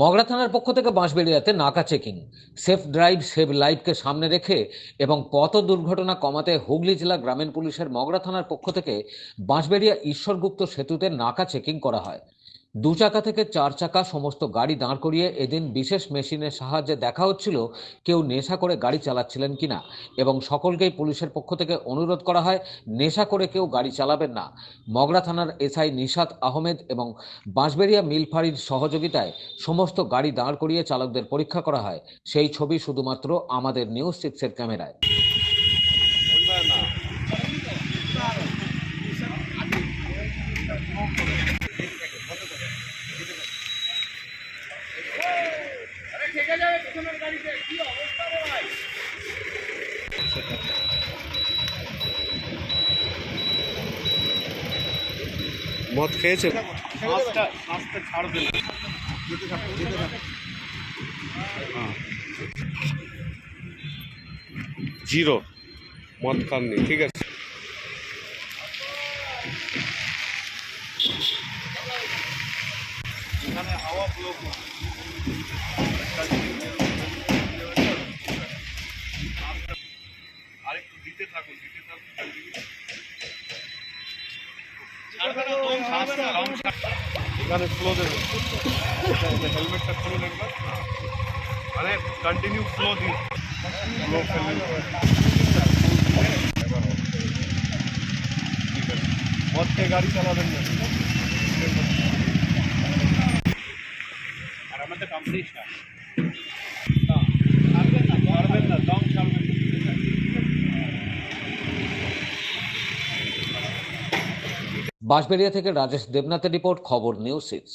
মগরা থানার পক্ষ থেকে বাঁশবেড়িয়াতে নাকা চেকিং। সেফ ড্রাইভ, সেভ লাইফকে সামনে রেখে এবং পথ দুর্ঘটনা কমাতে হুগলি জেলা গ্রামীণ পুলিশের মগরা থানার পক্ষ থেকে বাঁশবেড়িয়া ঈশ্বরগুপ্ত সেতুতে নাকা চেকিং করা হয়। দু চাকা থেকে চার চাকা সমস্ত গাড়ি দাঁড় করিয়ে এদিন বিশেষ মেশিনের সাহায্যে দেখা হচ্ছিল কেউ নেশা করে গাড়ি চালাচ্ছিলেন কিনা এবং সকলকেই পুলিশের পক্ষ থেকে অনুরোধ করা হয়, নেশা করে কেউ গাড়ি চালাবেন না। মগরা থানার এসআই নিশাত আহমেদ এবং বাঁশবেড়িয়া মিল ফাঁড়ির সহযোগিতায় সমস্ত গাড়ি দাঁড় করিয়ে চালকদের পরীক্ষা করা হয়। সেই ছবি শুধুমাত্র আমাদের নিউজ সিক্সের ক্যামেরায়। মদ খেয়েছে? ছাড়বে জিরো। মদ খাননি ঠিক আছে। এখানে হাওয়া ফ্লো এখানে ফ্লো দেবে। হেলমেটটা খুলুন একবার মানে কন্টিনিউ ফ্লো দিন। খেয়ে গাড়ি চালাবেন না। আর আমাদের কমপ্লিট না বাঁশবেড়িয়া থেকে রাজেশ দেবনাথের রিপোর্ট খবর নিউজ সিক্স